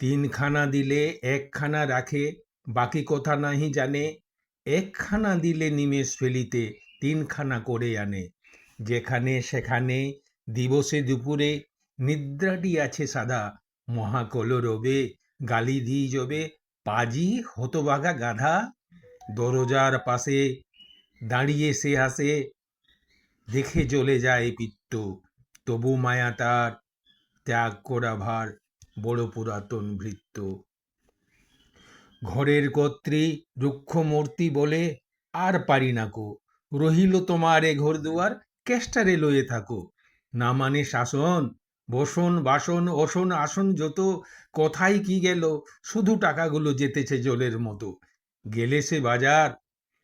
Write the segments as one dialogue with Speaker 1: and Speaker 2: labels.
Speaker 1: তিনখানা দিলে একখানা রাখে, বাকি কথা নাহি জানে। একখানা দিলে নিমেষ ফেলিতে তিনখানা করে আনে। যেখানে সেখানে দিবসে দুপুরে নিদ্রাটি আছে সাদা, মহাকলরবে গালি দিই যবে, পাজি হতবাগা গাধা। দরজার পাশে দাঁড়িয়ে সে হাসে, দেখে চলে যায় পিত্ত, তবু মায়া তার ত্যাগ করা ভার বড় পুরাতন ভৃত্য। ঘরের কর্ত্রী রুক্ষমূর্তি বলে, আর পারি না কো। রহিল তোমার এ ঘর দুয়ার, কেষ্টারে লয়ে থাকো। না মানে শাসন, বসন, বাসন, অসন, আসন যত, কথাই কি গেল? শুধু টাকাগুলো যেতেছে জলের মতো। গেলে সে বাজার,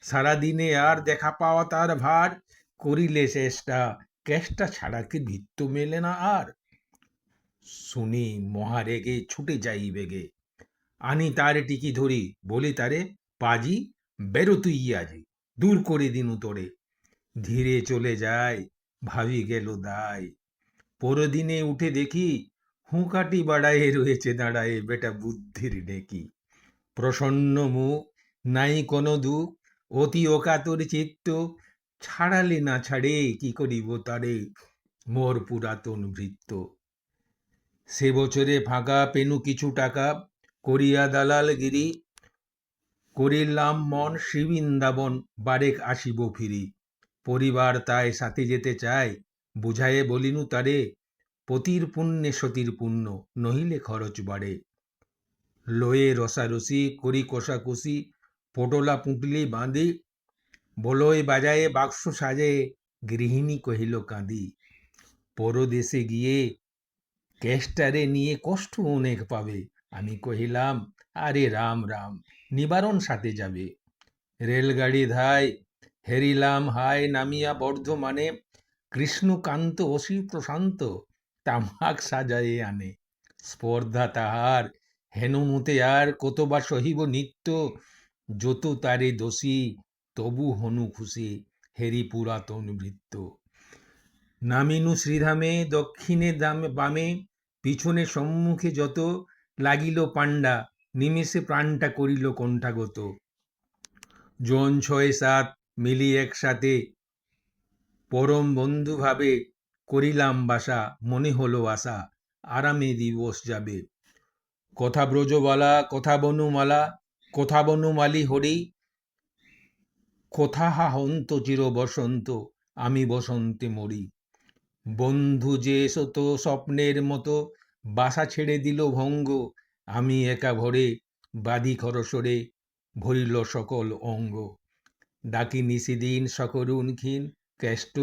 Speaker 1: সারাদিনে আর দেখা পাওয়া তার ভার। করিলে চেষ্টা কেষ্টা ছাড়া কি ভিত্ত মেলে না আর? শুনি মহারেগে ছুটে যাই বেগে। আনি তার টিকি ধরি, বলি তারে, পাজি, বেরো তুই আজি, দূর করে দিনু তোরে। ধীরে চলে যায় ভাবি গেল দায়। পরদিনে উঠে দেখি, হুঁকাটি বাড়ায়ে রয়েছে দাঁড়ায়ে বেটা বুদ্ধির ডেকি প্রসন্ন মুখ, নাই কোনো দুঃখ, অতি অকাতর চিত্ত, ছাড়ালে না ছাড়ে, কি করিব তারে? মোর পুরাতন ভৃত্য। সে বছরে ফাঁকা পেনু কিছু টাকা, করিয়া দালালগিরি করিলাম মন শ্রীবৃন্দাবন, বারেক আসিব ফিরি। পরিবার তাই সাথে যেতে চায়, বুঝায়ে বলিনু তারে, পতির পুণ্যে সতীর পুণ্য, নহিলে খরচ বাড়ে। লয়ে রসারসি, করি কষাকষি, পটোলা পুঁটলি বাঁধি, বলয় বাজায়ে বাক্স সাজে, গৃহিণী কহিল, কাঁদি। পরদেশে গিয়ে কেষ্টারে নিয়ে কষ্ট অনেক পাবে। আমি কহিলাম, আরে রাম রাম, নিবারণ সাথে যাবে। রেলগাড়ি ধায়, হেরিলাম হায় নামিয়া বর্ধমানে, কৃষ্ণকান্ত অসি প্রশান্ত, তামাক সাজায়ে আনে। স্পর্ধা তাহার, হেনুমুতে আর কতবা সহিব নিত্য। যত তারে দোষী, তবু হনু খুশি, হেরি পুরাতন ভৃত্য নামিনু শ্রীধামে, দক্ষিণে দামে, বামে, পিছনে সম্মুখে যত লাগিল পাণ্ডা, নিমেষে প্রাণটা করিল কণ্ঠাগত। জন ছয় সাত মিলি একসাথে পরম বন্ধুভাবে করিলাম বাসা, মনে হলো আশা, আরামে দিবস যাবে। কথা ব্রজবালা, কথা বনুমালা, কথা বনুমালি হরি কোথা হা হন্ত চির বসন্ত, আমি বসন্তে মরি। বন্ধু যে শত স্বপ্নের মতো বাসা ছেড়ে দিল ভঙ্গ, আমি একা ভরে বাদি খরসরে ভরিল সকল অঙ্গ। ডাকি নিশিদিন সকরুণ ক্ষীণ, কেষ্ট,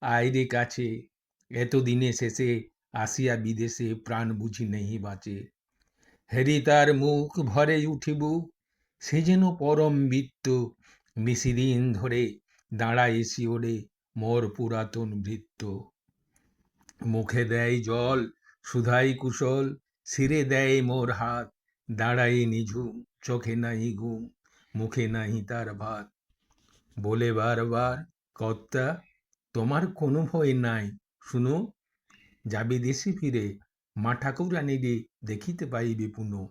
Speaker 1: আইরে কাছে, এতদিনে শেষে আসিয়া বিদেশে প্রাণ বুঝি নেহি বাঁচে। হেরি তার মুখ ভরে উঠিব, সে যেন পরম বৃত্ত নিশিদিন ধরে দাঁড়ায় শিওরে মোর পুরাতন বৃত্ত। মুখে দেয় জল, সুধাই কুশল সিরে দেয় মোর হাত দাঁড়াই নিঝুম, চোখে নাই ঘুম, মুখে নাহি তার ভাত। বলে বারবার, কর্তা, তোমার কোনো ভয় নাই, শুনো, যাবি দেশে ফিরে, মা ঠাকুরানীরে দেখিতে পাইবে পুনঃ।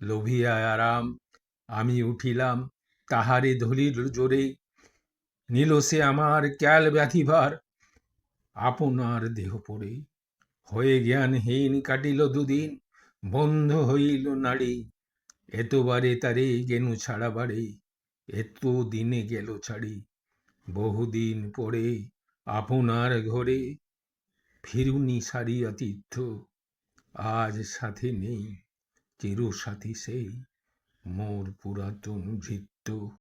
Speaker 1: লোভিয়া আরাম, আমি উঠিলাম তাহারে ধরিল জোরে, নিল সে আমার ক্যাল ব্যাধিভার আপনার দেহ পড়ে। হয়ে জ্ঞানহীন কাটিল দুদিন, বন্ধ হইল নাড়ি। এতবারে তারে গেনু ছাড়া বাড়ি এত দিনে গেল ছাড়ি। বহুদিন পরে আপনার ঘরে ফিরুনি সারি তীর্থ আজ সাথে নেই চির সাথী সেই, মোর পুরাতন ভৃত্য।